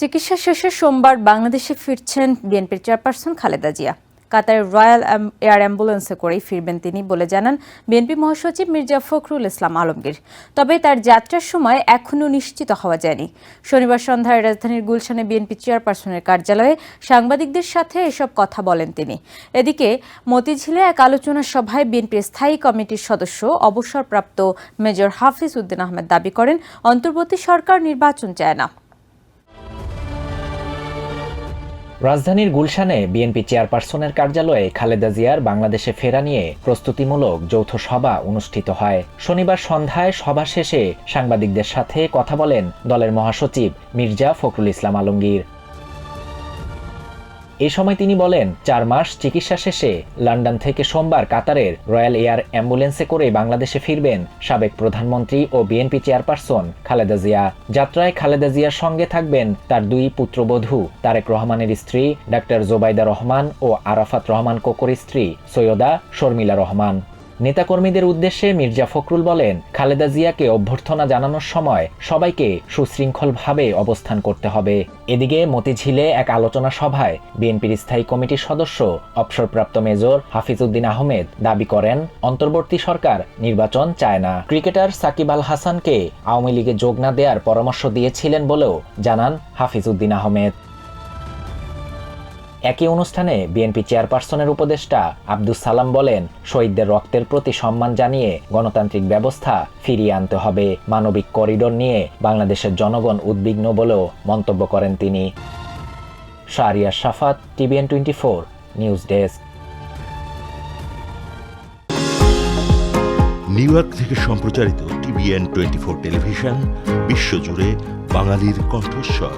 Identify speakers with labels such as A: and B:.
A: চিকিৎসা শেষে সোমবার বাংলাদেশে ফিরছেন বিএনপির চেয়ারপারসন খালেদা জিয়া। কাতারের রয়্যাল এয়ার অ্যাম্বুলেন্সে করেই ফিরবেন তিনি বলে জানান বিএনপি মহাসচিব মির্জা ফখরুল ইসলাম আলমগীর। তবে তার যাত্রার সময় এখনও নিশ্চিত হওয়া যায়নি। শনিবার সন্ধ্যায় রাজধানীর গুলশানে বিএনপি চেয়ারপারসনের কার্যালয়ে সাংবাদিকদের সাথে এসব কথা বলেন তিনি। এদিকে মতিঝিলে এক আলোচনা সভায় বিএনপির স্থায়ী কমিটির সদস্য, অবসরপ্রাপ্ত মেজর হাফিজ উদ্দিন আহমেদ দাবি করেন, অন্তর্বর্তী সরকার নির্বাচন চায় না।
B: রাজধানীর গুলশানে বিএনপি চেয়ারপারসনের কার্যালয়ে খালেদা জিয়ার বাংলাদেশে ফেরা নিয়ে প্রস্তুতিমূলক যৌথ সভা অনুষ্ঠিত হয়। শনিবার সন্ধ্যায় সভা শেষে সাংবাদিকদের সাথে কথা বলেন দলের মহাসচিব মির্জা ফখরুল ইসলাম আলমগীর। এ সময় তিনি বলেন, চার মাস চিকিৎসা শেষে লন্ডন থেকে সোমবার কাতারের রয়্যাল এয়ার অ্যাম্বুলেন্সে করে বাংলাদেশে ফিরবেন সাবেক প্রধানমন্ত্রী ও বিএনপি চেয়ারপারসন খালেদা জিয়া। যাত্রায় খালেদা জিয়ার সঙ্গে থাকবেন তার দুই পুত্রবধূ, তারেক রহমানের স্ত্রী, ডাক্তার জোবাইদা রহমান ও আরাফাত রহমান কোকর স্ত্রী, সৈয়দা শর্মিলা রহমান। নেতাকর্মীদের উদ্দেশ্যে মির্জা ফখরুল বলেন, খালেদা জিয়াকে অভ্যর্থনা জানানোর সময় সবাইকে সুশৃঙ্খলভাবে অবস্থান করতে হবে। এদিকে মতিঝিলে এক আলোচনা সভায় বিএনপির স্থায়ী কমিটির সদস্য, অবসরপ্রাপ্ত মেজর হাফিজউদ্দিন আহমেদ দাবি করেন, অন্তর্বর্তী সরকার নির্বাচন চায় না। ক্রিকেটার সাকিব আল হাসানকে আওয়ামী লীগে যোগ না দেওয়ার পরামর্শ দিয়েছিলেন বলেও জানান হাফিজউদ্দিন আহমেদ। একই অনুষ্ঠানে বিএনপি চেয়ারপারসনের উপদেষ্টা আব্দুস সালাম বলেন, শহীদদের রক্তের প্রতি সম্মান জানিয়ে গণতান্ত্রিক ব্যবস্থা ফিরিয়ে আনতে হবে। মানবিক করিডোর নিয়ে বাংলাদেশের জনগণ উদ্বিগ্ন বলেও মন্তব্য করেন তিনি। Shahriar Safat TVN twenty four, news desk.
C: New York থেকে সম্প্রচারিত টিভিএন টোয়েন্টি ফোর টেলিভিশন, বিশ্বজুড়ে বাঙালির কণ্ঠস্বর।